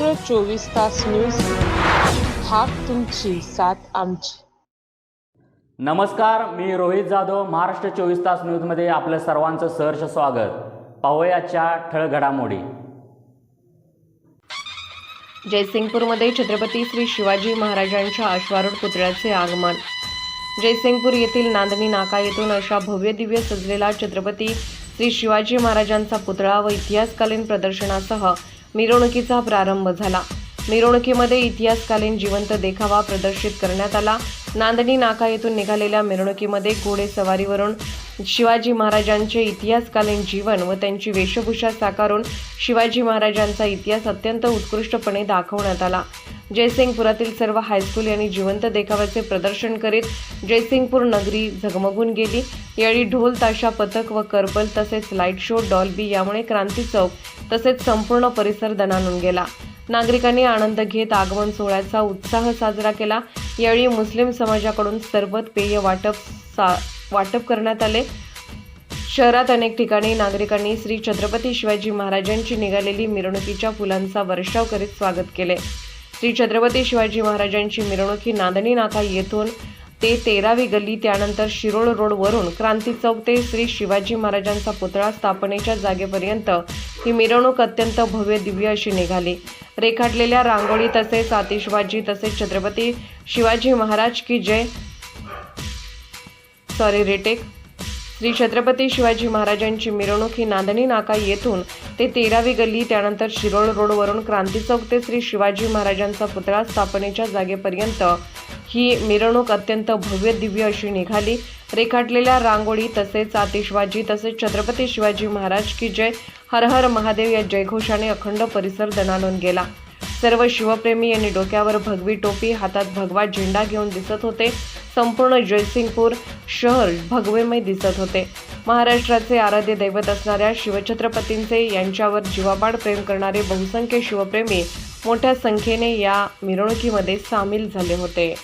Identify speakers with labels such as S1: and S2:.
S1: महाराष्ट्र चोवीस तास न्यूज हाक तुमची साथ आमची.
S2: नमस्कार मी रोहित जाधव महाराष्ट्र चोवीस तास न्यूजमध्ये आपलं सर्वांचं सहर्ष स्वागत. पाहूयाच्या ठळक घडामोडी.
S3: जयसिंगपूरमध्ये छत्रपती श्री शिवाजी महाराजांच्या अश्वारूढ पुतळ्याचे आगमन. जयसिंगपूर येथील नांदणी नाका येथून अशा भव्य दिव्य सजलेला छत्रपती श्री शिवाजी महाराजांचा पुतळा व इतिहासकालीन प्रदर्शनासह मिरवणुकीचा प्रारंभ झाला. मिरवणुकीमध्ये इतिहासकालीन जिवंत देखावा प्रदर्शित करण्यात आला. नांदणी नाका येथून निघालेल्या मिरवणुकीमध्ये घोडेसवारीवरून शिवाजी महाराजांचे इतिहासकालीन जीवन व त्यांची वेशभूषा साकारून शिवाजी महाराजांचा इतिहास अत्यंत उत्कृष्टपणे दाखवण्यात आला. जयसिंगपुरातील सर्व हायस्कूल यांनी जिवंत देखाव्याचे प्रदर्शन करीत जयसिंगपूर नगरी झगमगून गेली. यावेळी ढोल ताशा पथक व कर्बल तसेच लाइट शो डॉल्बी यामुळे क्रांती चौक तसेच संपूर्ण परिसर दणानून गेला. नागरिकांनी आनंद घेत आगमन सोहळ्याचा उत्साह साजरा केला. यावेळी मुस्लिम समाजाकडून सरबत पेय वाटप सा वाटप करण्यात आले. शहरात अनेक ठिकाणी नागरिकांनी श्री छत्रपती शिवाजी महाराजांची निघालेली मिरवणुकीच्या फुलांचा वर्षाव करीत स्वागत केले. श्री छत्रपती शिवाजी महाराजांची मिरवणूक ही नांदणी नाका येथून ते तेरावी गल्ली त्यानंतर शिरोळ रोडवरून क्रांती चौक ते श्री शिवाजी महाराजांचा पुतळा स्थापनेच्या जागेपर्यंत ही मिरवणूक अत्यंत भव्य दिव्य अशी निघाली. रेखाटलेल्या रांगोळी तसेच आतिषबाजी तसेच छत्रपती शिवाजी महाराज की जय सॉरी रेटेक. श्री छत्रपती शिवाजी महाराजांची मिरवणूक ही नांदणी नाका येथून ते तेरावी गल्ली त्यानंतर शिरोळ रोडवरून क्रांती चौक ते श्री शिवाजी महाराजांचा पुतळा स्थापनेच्या जागेपर्यंत ही मिरवणूक अत्यंत भव्य दिव्य अशी निघाली. रेखाटलेल्या रांगोळी तसेच आतिषबाजी तसेच छत्रपती शिवाजी महाराज की जय हर हर महादेव या जयघोषाने अखंड परिसर दणाणून गेला. सर्व शिवप्रेमी यांनी डोक्यावर भगवी टोपी हातात भगवा झेंडा घेऊन दिसत होते. संपूर्ण जयसिंगपूर शहर भगवेमय दिसत होते. महाराष्ट्राचे आराध्य दैवत असणाऱ्या शिवछत्रपतींचे यांच्यावर जीवापाड प्रेम करणारे बहुसंख्य शिवप्रेमी मोठ्या संख्येने या मिरवणुकीमध्ये सामील झाले होते.